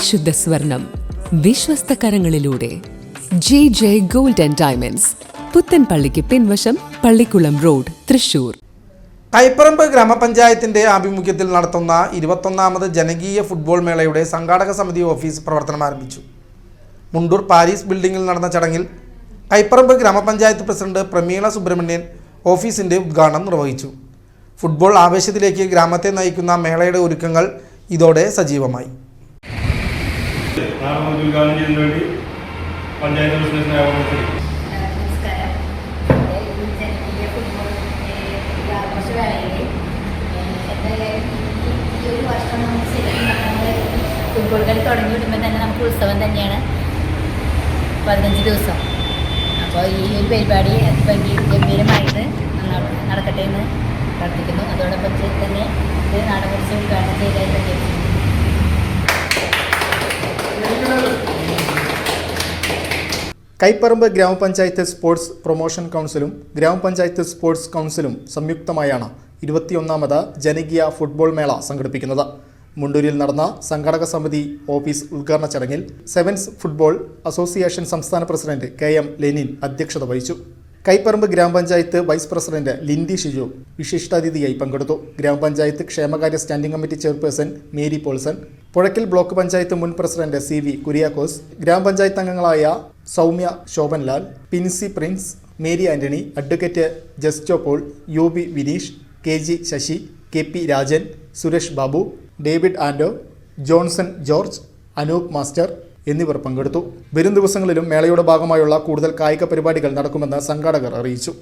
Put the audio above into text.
പരിശുദ്ധ സ്വർണം വിശ്വസ്ത കരങ്ങളിലൂടെ J J gold and diamonds പുത്തൻപള്ളിക്ക് പിൻവശം പള്ളിക്കുളം റോഡ് തൃശൂർ. കൈപ്പറമ്പ് ഗ്രാമപഞ്ചായത്തിന്റെ ആഭിമുഖ്യത്തിൽ നടത്തുന്ന ഇരുപത്തൊന്നാമത് ജനകീയ ഫുട്ബോൾ മേളയുടെ സംഘാടക സമിതി ഓഫീസ് പ്രവർത്തനം ആരംഭിച്ചു. മുണ്ടൂർ പാരീസ് ബിൽഡിംഗിൽ നടന്ന ചടങ്ങിൽ കൈപ്പറമ്പ് ഗ്രാമപഞ്ചായത്ത് പ്രസിഡന്റ് പ്രമീള സുബ്രഹ്മണ്യൻ ഓഫീസിന്റെ ഉദ്ഘാടനം നിർവഹിച്ചു. ഫുട്ബോൾ ആവേശത്തിലേക്ക് ഗ്രാമത്തെ നയിക്കുന്ന മേളയുടെ ഒരുക്കങ്ങൾ ഇതോടെ സജീവമായി. നാളെ മുതൽ ഉദ്ഘാടനം ചെയ്യുന്നതിന് വേണ്ടി പഞ്ചായത്ത് പ്രസിഡന്റിനെ ജനകീയ ഫുട്ബോൾ കളി തുടങ്ങി വിടുമ്പോൾ തന്നെ നമുക്ക് ഉത്സവം തന്നെയാണ്. പതിനഞ്ച് ദിവസം. അപ്പോൾ ഈ ഒരു പരിപാടി ഗംഭീരമായിട്ട് നടക്കട്ടെ എന്ന് പ്രാർത്ഥിക്കുന്നു. അതോടൊപ്പം തന്നെ ഇത് നാടകോത്സവം ഉദ്ഘാടനം ചെയ്തതായി പ്രഖ്യാപിച്ചു കൈപ്പറമ്പ് ഗ്രാമപഞ്ചായത്ത് സ്പോർട്സ് പ്രൊമോഷൻ കൗൺസിലും ഗ്രാമപഞ്ചായത്ത് സ്പോർട്സ് കൗൺസിലും സംയുക്തമായാണ് ഇരുപത്തിയൊന്നാമത് ജനകീയ ഫുട്ബോൾ മേള സംഘടിപ്പിക്കുന്നത്. മുണ്ടൂരിൽ നടന്ന സംഘാടക സമിതി ഓഫീസ് ഉദ്ഘാടന ചടങ്ങിൽ സെവൻസ് ഫുട്ബോൾ അസോസിയേഷൻ സംസ്ഥാന പ്രസിഡന്റ് കെ എം ലെനിൻ അധ്യക്ഷത വഹിച്ചു. കൈപ്പറമ്പ് ഗ്രാമപഞ്ചായത്ത് വൈസ് പ്രസിഡന്റ് ലിൻഡി ഷിജു വിശിഷ്ടാതിഥിയായി പങ്കെടുത്തു. ഗ്രാമപഞ്ചായത്ത് ക്ഷേമകാര്യ standing committee chairperson Mary Paulson Puzhakkal block panchayat മുൻ പ്രസിഡന്റ് സി വി കുര്യാക്കോസ് ഗ്രാമപഞ്ചായത്ത് അംഗങ്ങളായ Soumya Shobhanlal Pincy Prince Mary Antony advocate Justo Paul U B Vineesh K G Sasi K P Rajan Suresh Babu David Anto Johnson George Anoop master എന്നിവർ പങ്കെടുത്തു. വരും ദിവസങ്ങളിലും മേളയുടെ ഭാഗമായുള്ള കൂടുതൽ കായിക പരിപാടികൾ നടക്കുമെന്ന് സംഘാടകർ അറിയിച്ചു.